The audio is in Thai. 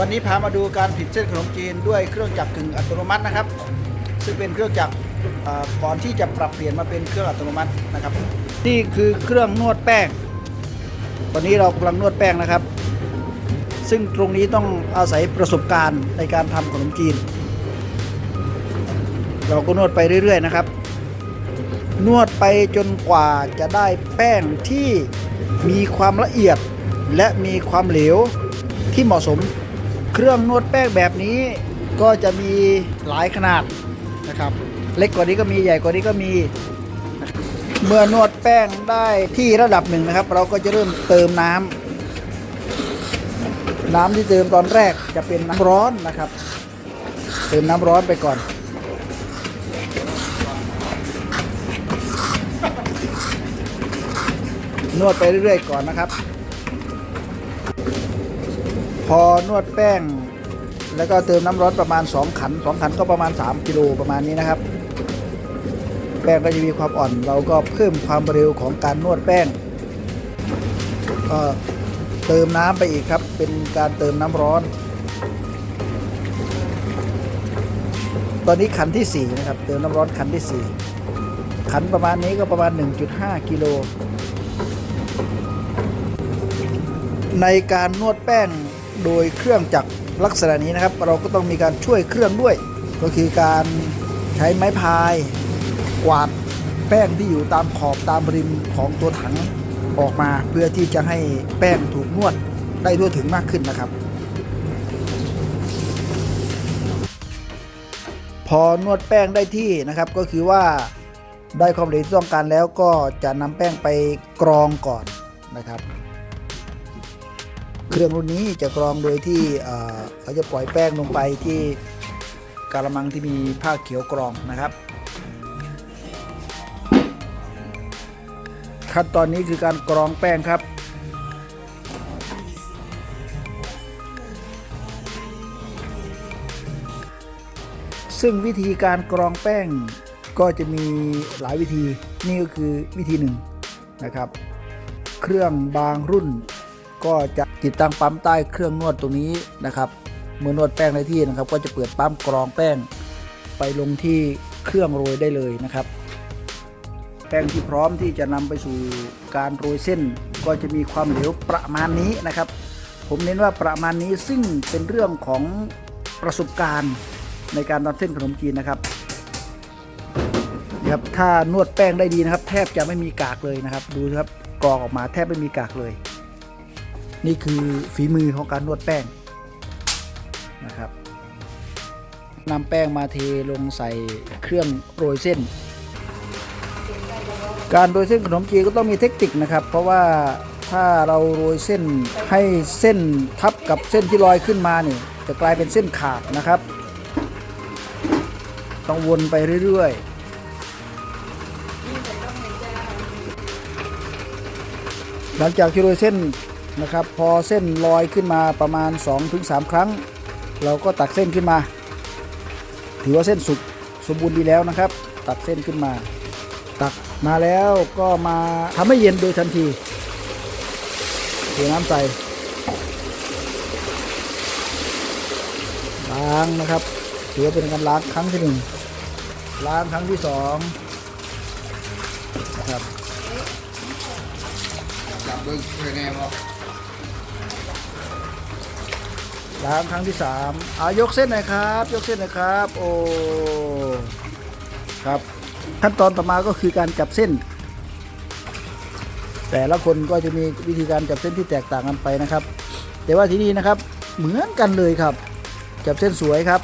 วันนี้พามาดูการผิดเส้นขนมจีนด้วยเครื่องจักรกึ่งอัตโนมัตินะครับ ซึ่งเป็นเครื่องจักรก่อนที่จะปรับเปลี่ยนมาเป็นเครื่องอัตโนมัตินะครับ นี่คือเครื่องนวดแป้ง ตอนนี้เรากำลังนวดแป้งนะครับ ซึ่งตรงนี้ต้องอาศัยประสบการณ์ในการทำขนมจีน เราก็นวดไปเรื่อย ๆ นะครับ นวดไปจนกว่าจะได้แป้งที่มีความละเอียดและมีความเหลวที่เหมาะสม เครื่องนวดแป้งแบบนี้ก็จะมีหลายขนาดนะครับ เล็กกว่านี้ก็มีใหญ่กว่านี้ก็มี เมื่อนวดแป้งได้ที่ระดับหนึ่งนะครับ เราก็จะเริ่มเติมน้ำน้ำที่เติมตอนแรกจะเป็นน้ำร้อนนะครับ เติมน้ำร้อนไปก่อนนวดไปเรื่อยๆก่อนนะครับ พอนวดแป้ง แล้วก็เติมน้ำร้อนประมาณ 2 ขัน 2 ขันก็ประมาณ 3 กิโลประมาณนี้นะครับ แป้งก็จะมีความอ่อน เราก็เพิ่มความเร็วของการนวดแป้งก็เติมน้ำไปอีกครับ เป็นการเติมน้ำร้อน ตอนนี้ขันที่ 4 นะครับ เติมน้ำร้อนขันที่ 4 ขันประมาณนี้ก็ประมาณ 1.5 กิโลในการนวดแป้ง โดยเครื่องจักรลักษณะนี้นะครับ เราก็ต้องมีการช่วยเครื่องด้วย ก็คือการใช้ไม้พาย กวาดแป้งที่อยู่ตามขอบตามริมของตัวถังออกมาเพื่อที่จะให้แป้งถูกนวดได้ทั่วถึงมากขึ้นนะครับ พอนวดแป้งได้ที่นะครับก็คือว่าได้ความเหลวที่ต้องการแล้วก็จะนำแป้งไปกรองก่อนนะครับ เครื่องรุ่นนี้จะกรองโดยที่เขาจะปล่อยแป้งลงไปที่กระมังที่มีผ้าเขียวกรองนะครับ ขั้นตอนนี้คือการกรองแป้งครับซึ่งวิธีการกรองแป้งก็จะมีหลายวิธีนี่ก็คือวิธีหนึ่งนะครับ เครื่องบางรุ่น ก็จะติดตั้งปั๊มใต้เครื่องนวดตรงนี้นะครับเมื่อนวดแป้งในที่นะครับ ก็จะเปิดปั๊มกรองแป้ง ไปลงที่เครื่องโรยได้เลยนะครับ แป้งที่พร้อมที่จะนำไปสู่การโรยเส้น ก็จะมีความเหลวประมาณนี้นะครับ ผมเน้นว่าประมาณนี้ซึ่งเป็นเรื่องของประสบการณ์ในการทำเส้นขนมจีนนะครับนะครับถ้านวดแป้งได้ดีนะครับ แทบจะไม่มีกากเลยนะครับ ดูครับกรองออกมาแทบไม่มีกากเลย นี่คือฝีมือของการนวดแป้งนะครับนำแป้งมาเทลงใส่เครื่องโรยเส้น การโรยเส้นขนมจีนก็ต้องมีเทคนิคนะครับ เพราะว่าถ้าเราโรยเส้นให้เส้นทับกับเส้นที่ลอยขึ้นมาเนี่ยจะกลายเป็นเส้นขาดนะครับ ต้องวนไปเรื่อยๆหลังจากที่โรยเส้น นะครับ พอเส้นลอยขึ้นมาประมาณ 2-3 ครั้ง เราก็ตักเส้นขึ้นมา ถือว่าเส้นสุกสมบูรณ์ดีแล้วนะครับ ตักเส้นขึ้นมา ตักมาแล้วก็มาทำให้เย็นโดยทันทีเทน้ำใส่ล้างนะครับถือว่าเป็นการล้างครั้งที่หนึ่งล้างครั้งที่สองนะครับจับเบิ้งเคยแน่บ่ ล้างครั้งที่สามอายกเส้นหน่อยครับ ยกเส้นหน่อยครับ โอ้ครับ ขั้นตอนต่อมาก็คือการจับเส้น แต่ละคนก็จะมีวิธีการจับเส้นที่แตกต่างกันไปนะครับ แต่ว่าที่นี่นะครับเหมือนกันเลยครับ จับเส้นสวยครับ